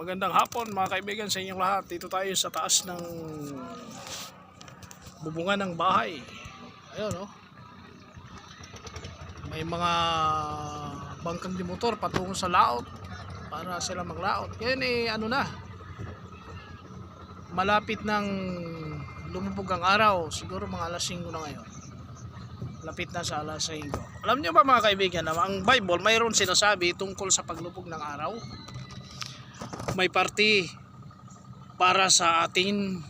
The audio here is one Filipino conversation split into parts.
magandang hapon mga kaibigan sa inyong lahat. Dito tayo sa taas ng bubungan ng bahay. Ayun oh. May mga bangkang di motor patungo sa laot para sila maglaot. Ngayon eh ano na. Malapit ng lumubog ang araw. Siguro mga alas 5 na ngayon. Lapit na sa alas 5. Alam niyo ba mga kaibigan na ang Bible mayroon sinasabi tungkol sa paglubog ng araw? May party para sa atin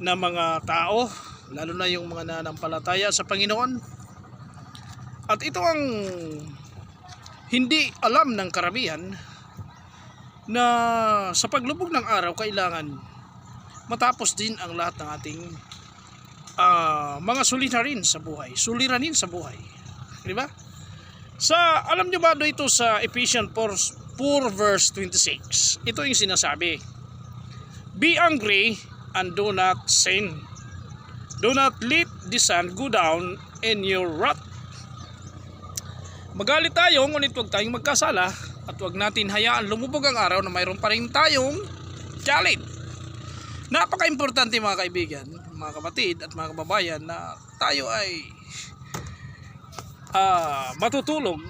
na mga tao lalo na yung mga nanampalataya sa Panginoon. At ito ang hindi alam ng karamihan na sa paglubog ng araw kailangan matapos din ang lahat ng ating ah, mga suliranin sa buhay. Suliranin sa buhay. Di ba? Sa alam nyo ba dito sa Ephesians 4 4 verse 26. Ito yung sinasabi. Be angry and do not sin. Do not let the sun go down in your wrath. Magalit tayo, ngunit huwag tayong magkasala at huwag natin hayaan lumubog ang araw na mayroon pa rin tayong galit. Napaka-importante mga kaibigan, mga kapatid at mga kababayan na tayo ay ah, matutulog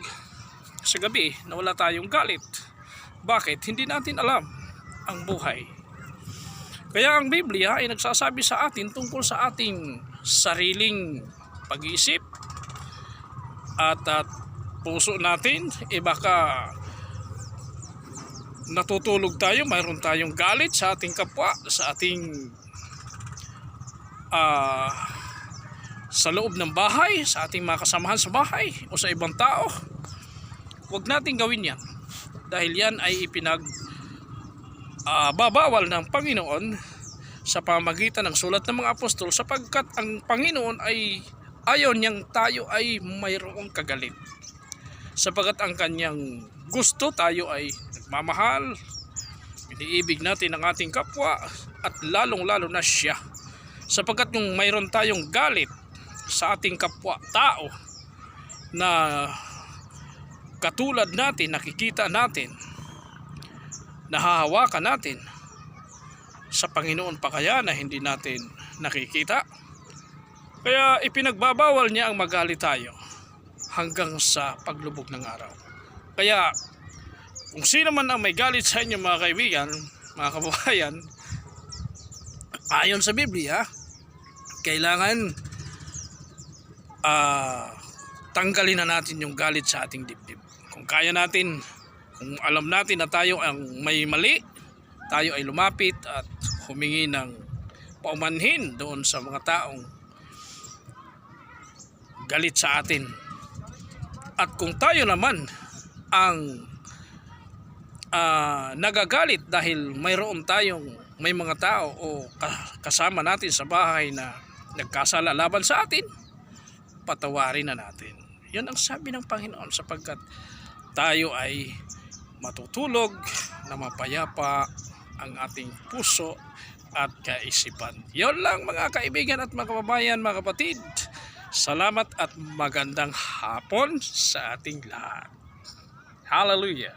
sa gabi na wala tayong galit. Bakit? Hindi natin alam ang buhay. Kaya ang Biblia ay nagsasabi sa atin tungkol sa ating sariling pag-iisip at, at puso natin. E baka natutulog tayo, mayroon tayong galit sa ating kapwa, sa ating ah sa loob ng bahay, sa ating mga kasamahan sa bahay o sa ibang tao. Huwag nating gawin yan dahil yan ay ipinag ah, babawal ng Panginoon sa pamagitan ng sulat ng mga apostol sapagkat ang Panginoon ay ayaw niyang tayo ay mayroong kagalit. Sapagkat ang kanyang gusto tayo ay nagmamahal. Iniibig natin ang ating kapwa at lalong lalo na siya. Sapagkat yung mayroon tayong galit sa ating kapwa tao na katulad natin, nakikita natin, nahahawakan natin sa Panginoon pa kaya na hindi natin nakikita. Kaya ipinagbabawal niya ang magalit tayo hanggang sa paglubog ng araw. Kaya kung sino man ang may galit sa inyo mga kaibigan, mga kababayan, ayon sa Biblia, kailangan ah tanggalin na natin yung galit sa ating dibdib. Kung kaya natin, kung alam natin na tayo ang may mali, tayo ay lumapit at humingi ng paumanhin doon sa mga taong galit sa atin. At kung tayo naman ang ah, nagagalit dahil mayroon tayong may mga tao o ka- kasama natin sa bahay na nagkasala laban sa atin, patawarin na natin. Yan ang sabi ng Panginoon sapagkat tayo ay matutulog na mapayapa ang ating puso at kaisipan. Yon lang mga kaibigan at mga kababayan, mga kapatid. Salamat at magandang hapon sa ating lahat. Hallelujah.